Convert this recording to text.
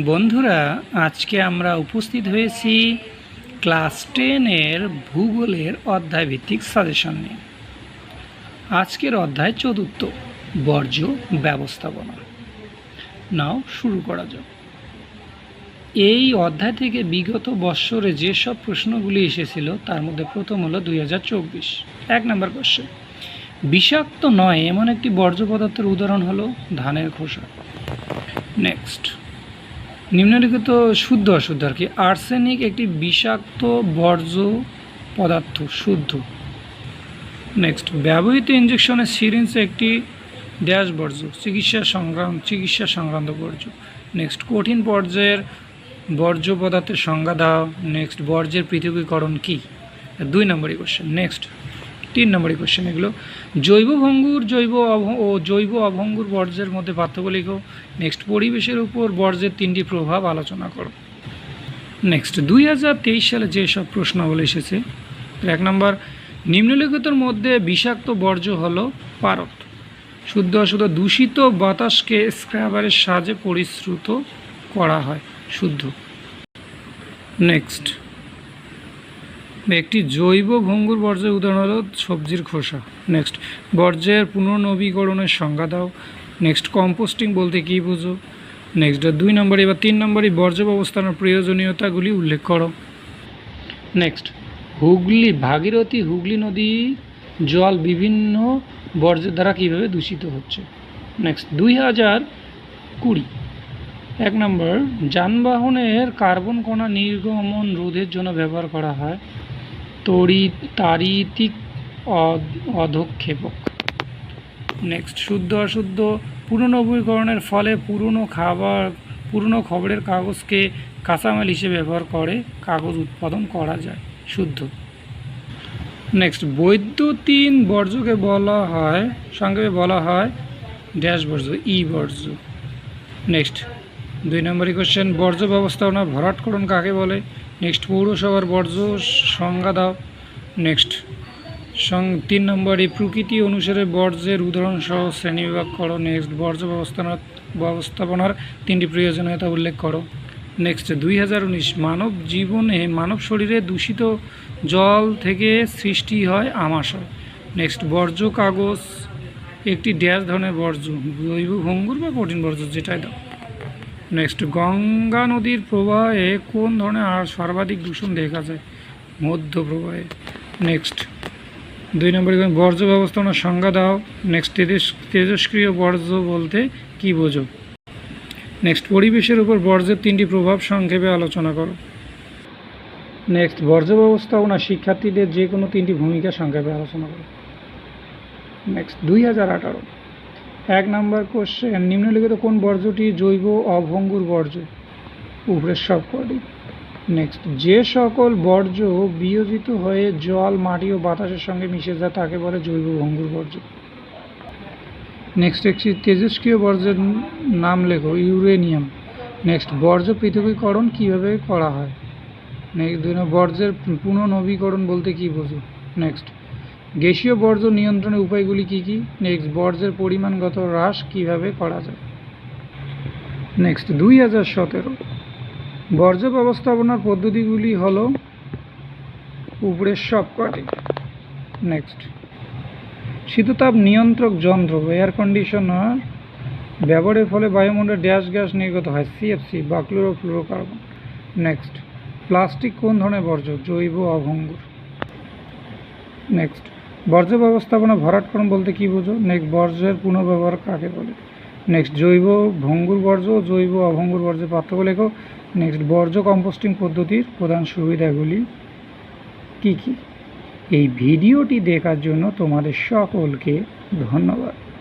বন্ধুরা, আজকে আমরা উপস্থিত হয়েছি ক্লাস টেনের ভূগোলের অধ্যায় ভিত্তিক সাজেশন নিয়ে। আজকের অধ্যায় চতুর্থ, বর্জ্য ব্যবস্থাপনা। নাও, শুরু করা যাক। এই অধ্যায় থেকে বিগত বৎসরে যেসব প্রশ্নগুলি এসেছিল, তার মধ্যে প্রথম হলো দুই এক নম্বর কোশ্চেন। বিষাক্ত নয়, এমন একটি বর্জ্য পদার্থের উদাহরণ হলো ধানের খোসা। নেক্সট। নিম্নলিখিত শুদ্ধ অশুদ্ধ আর কি। আর্সেনিক একটি বিষাক্ত বর্জ্য পদার্থ, শুদ্ধ। নেক্সট ব্যবহৃত ইঞ্জেকশনের সিরিঞ্জ একটি ড্যাশ বর্জ্য, চিকিৎসা সংক্রান্ত চিকিৎসা সংক্রান্ত বর্জ্য। নেক্সট কঠিন পর্যায়ের বর্জ্য পদার্থের সংজ্ঞা দাও। নেক্সট বর্জ্যের পৃথকীকরণ কী? দুই নম্বরই কোশ্চেন নেক্সট তিন নম্বরই কোশ্চেন এগুলো। জৈব ভঙ্গুর, জৈব ও জৈব অভঙ্গুর বর্জ্যের মধ্যে পার্থক্য লিখো। নেক্সট পরিবেশের উপর বর্জ্যের তিনটি প্রভাব আলোচনা করো। নেক্সট দুই হাজার তেইশ সালে যেসব প্রশ্নাবলী এসেছে এক নম্বর, নিম্নলিখিতর মধ্যে বিষাক্ত বর্জ্য হলো পারদ। শুদ্ধ অশুদ্ধ দূষিত বাতাসকে স্ক্রাবারের সাহায্যে পরিশ্রুত করা হয় শুদ্ধ। নেক্সট একটি জৈব ভঙ্গুর বর্জ্যের উদাহরণ হলো সবজির খোসা। নেক্সট বর্জ্যের পুনর্নবীকরণের সংজ্ঞা দাও। নেক্সট কম্পোস্টিং বলতে কী বুঝো? নেক্সট দুই নম্বর এবার তিন নম্বরই বর্জ্য ব্যবস্থাপনার প্রয়োজনীয়তাগুলি উল্লেখ করো। নেক্সট হুগলি, ভাগীরথী হুগলি নদী জল বিভিন্ন বর্জ্যের দ্বারা কীভাবে দূষিত হচ্ছে? নেক্সট দুই হাজার কুড়ি। এক নম্বর, যানবাহনের কার্বন কণা নির্গমন রোধের জন্য ব্যবহার করা হয়। তড়ি তারিতিক অধক্ষেপক। নেক্সট শুদ্ধ অশুদ্ধ পুনর্নবীকরণের ফলে পুরনো খাবার, পুরনো খবরের কাগজকে কাঁচামাল হিসেবে ব্যবহার করে কাগজ উৎপাদন করা যায়। শুদ্ধ। নেক্সট বৈদ্যুতিন বর্জ্যকে বলা হয়, সংক্ষেপে বলা হয় ড্যাশ বর্জ্য, ই বর্জ্য। নেক্সট দুই নম্বরই কোশ্চেন বর্জ্য ব্যবস্থাপনা ভরাটকরণ কাকে বলে? নেক্সট পৌরসভার বর্জ্য সংজ্ঞা দাও। নেক্সট। সং তিন নম্বরই প্রকৃতি অনুসারে বর্জ্যের উদাহরণ সহ শ্রেণীবিভাগ করো। নেক্সট, বর্জ্য ব্যবস্থাপনা ব্যবস্থাপনার তিনটি প্রয়োজনীয়তা উল্লেখ করো। নেক্সট, দুই হাজার উনিশ, মানব জীবনে, মানব শরীরে দূষিত জল থেকে সৃষ্টি হয় আমাশয়। নেক্সট, বর্জ্য কাগজ, একটি ড্যাশ ধরনের বর্জ্য, জৈব ভঙ্গুর বা কঠিন বর্জ্য, যেটাই দাও। নেক্সট গঙ্গা নদীর প্রবাহে কোন ধরনের আর সর্বাধিক দূষণ দেখা যায়? মধ্য প্রবাহে। নেক্সট দুই নম্বরে বর্জ্য ব্যবস্থাপনার সংজ্ঞা দাও। নেক্সট তেজস, তেজস্ক্রিয় বর্জ্য বলতে কি বোঝো? নেক্সট পরিবেশের উপর বর্জ্যের তিনটি প্রভাব সংক্ষেপে আলোচনা করো। নেক্সট বর্জ্য ব্যবস্থাপনা শিক্ষার্থীদের যে কোনো তিনটি ভূমিকা সংক্ষেপে আলোচনা করো। নেক্সট দুই হাজার আঠারো। এক নম্বর কোশ্চেন নিম্নলিখিত কোন বর্জ্যটি জৈব অভঙ্গুর বর্জ্য? উপরের সব কটি নেক্সট যে সকল বর্জ্য বিয়োজিত হয়ে জল, মাটি ও বাতাসের সঙ্গে মিশে যায়, তাকে বলে জৈব ভঙ্গুর বর্জ্য। নেক্সট একটি তেজস্ক্রিয় বর্জ্যের নাম লেখো, ইউরেনিয়াম। নেক্সট বর্জ্য পৃথকীকরণ কীভাবে করা হয়? নেক্সট দুই বর্জ্যের পুনর্নবীকরণ বলতে কী বোঝো? নেক্সট গ্যাসীয় বর্জ্য নিয়ন্ত্রণের উপায়গুলি কী কী? নেক্সট বর্জ্যের পরিমাণগত হ্রাস কীভাবে করা যায়? নেক্সট দুই হাজার সতেরো। বর্জ্য ব্যবস্থাপনার পদ্ধতিগুলি হল উপরের সব কটি নেক্সট শীততাপ নিয়ন্ত্রক যন্ত্র এয়ার কন্ডিশনার ব্যবহারের ফলে বায়ুমণ্ডলে ড্যাশ গ্যাস নির্গত হয় সিএফসি বা ক্লোরোফ্লোরোকার্বন নেক্সট প্লাস্টিক কোন ধরনের বর্জ্য? জৈব, অভঙ্গুর। নেক্সট বর্জ্য ব্যবস্থাপনা ভরাটকরণ বলতে কি বোঝো? নেক্সট বর্জ্যের পুনর্ব্যবহার কাকে বলে? নেক্সট জৈব ভঙ্গুর বর্জ্য জৈব অভঙ্গুর বর্জ্যের পার্থক্য লেখো। নেক্সট বর্জ্য কম্পোস্টিং পদ্ধতির প্রধান সুবিধাগুলি কী কী? এই ভিডিওটি দেখার জন্য তোমাদের সকলকে ধন্যবাদ।